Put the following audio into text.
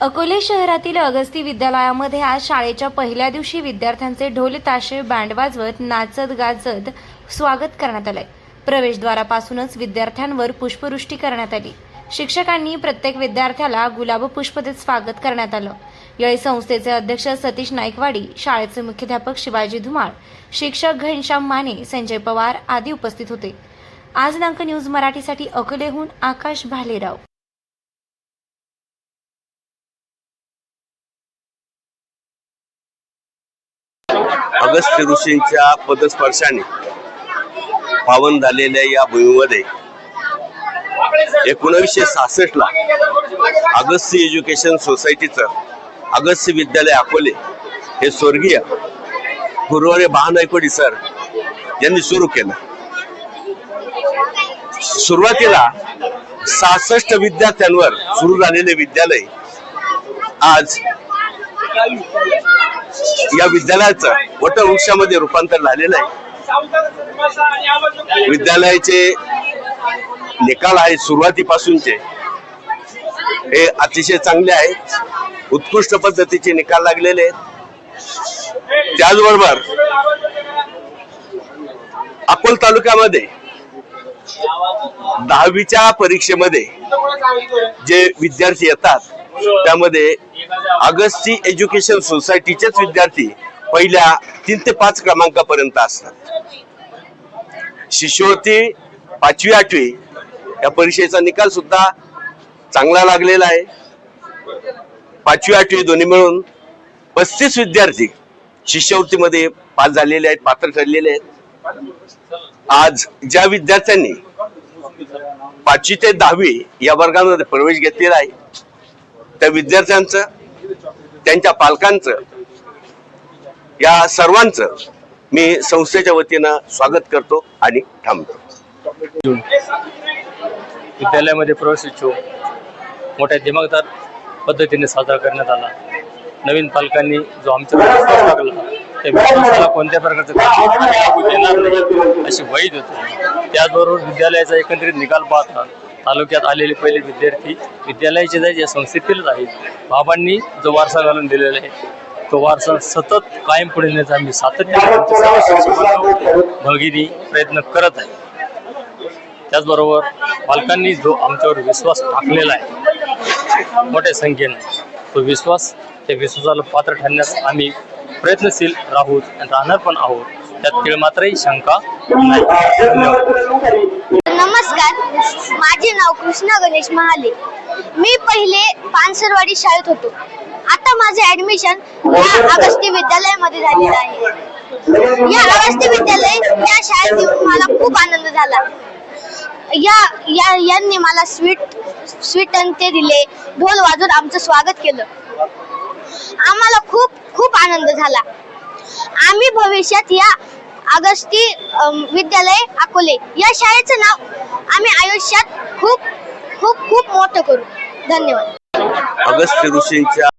अकोले शहरातील अगस्ती विद्यालयामध्ये आज शाळेच्या पहिल्या दिवशी विद्यार्थ्यांचे ढोल ताशे बँड वाजवत नाचत गाजत स्वागत करण्यात आलंय. प्रवेशद्वारापासूनच विद्यार्थ्यांवर पुष्पवृष्टी करण्यात आली. शिक्षकांनी प्रत्येक विद्यार्थ्याला गुलाब पुष्प देत स्वागत करण्यात आलं. यावेळी संस्थेचे अध्यक्ष सतीश नाईकवाडी शाळेचे मुख्याध्यापक शिवाजी धुमाळ शिक्षक घनश्याम माने संजय पवार आदी उपस्थित होते. आज नांक न्यूज मराठीसाठी अकोलेहून आकाश भालेराव. अगस्त्य ऋषींच्या पदस्पर्शाने पावन झालेल्या या भूमीमध्ये एकोणीसशे सहासष्ट ला अगस्त्य एज्युकेशन सोसायटीचं अगस्त्य विद्यालय अकोले हे स्वर्गीय गुरुवारे बहानायकोडी सर यांनी सुरू केलं. सुरुवातीला सहासष्ट विद्यार्थ्यांवर सुरू झालेले विद्यालय आज या विद्यालयाचं वटवृक्षामध्ये रूपांतर झालेलं आहे. विद्यालयाचे निकाल आहेत सुरुवातीपासूनचे. हे अतिशय चांगले आहेत उत्कृष्ट पद्धतीचे निकाल लागलेले आहेत. त्याचबरोबर अकोल तालुक्यामध्ये दहावीच्या परीक्षेमध्ये जे विद्यार्थी येतात त्यामध्ये अगस्ती एज्युकेशन सोसायटीचेच विद्यार्थी पहिल्या तीन ते पाच क्रमांकापर्यंत असतात. शिष्यवृत्ती पाचवी आठवी या परीक्षेचा निकाल सुद्धा चांगला लागलेला आहे. पाचवी आठवी दोन्ही मिळून पस्तीस विद्यार्थी शिष्यवृत्तीमध्ये पास झालेले आहेत पात्र ठरलेले आहेत. आज ज्या विद्यार्थ्यांनी पाचवी ते दहावी या वर्गामध्ये प्रवेश घेतलेला आहे त्या विद्यार्थ्यांचं त्यांच्या पालकांचं या सर्वांचं मी संस्थेच्या वतीनं स्वागत करतो आणि थांबतो. विद्यालयामध्ये प्रवेश उत्सव मोठ्या दिमागदार पद्धतीने साजरा करण्यात आला. नवीन पालकांनी जो आमच्यावर विश्वास त्या कोणत्या प्रकारचं देणार नाही अशी वाईट होती. त्याचबरोबर विद्यालयाचा एकंदरीत निकाल पाहता तालुक्यात आलेले पहिले विद्यार्थी विद्यालयाचे जे या संस्थेतीलच आहेत बाबांनी जो वारसा घालून दिलेला आहे तो वारसा सतत कायम पुढे नेण्याचा आम्ही सातत्याने भगिनी प्रयत्न करत आहे. त्याचबरोबर पालकांनी जो आमच्यावर विश्वास टाकलेला आहे मोठ्या संख्येने तो विश्वास त्या विश्वासाला पात्र ठरण्यास आम्ही प्रयत्नशील राहूत आणि राहणार पण आहोत. त्यात तीळ मात्रही शंका नाही. धन्यवाद नमस्कार माझे नाव कृष्णा गणेश महाले. मी पहिले पानसरवाडी शाळेत होतो. आता माझे ऍडमिशन या अगस्ती विद्यालयामध्ये झालेलं आहे. या अगस्ती विद्यालय या शाळेत येऊन मला खूप आनंद झाला. या या यांनी मला स्वीट स्वीट आणि ते दिले. ढोल वाजून आमचं स्वागत केलं. आम्हाला खूप खूप आनंद झाला. आम्ही भविष्यात या अगस्ती विद्यालय अकोले या शाळेचं नाव आम्ही आयुष्यात खूप खूप खूप मोठं करू. धन्यवाद. अगस्त्य ऋषींच्या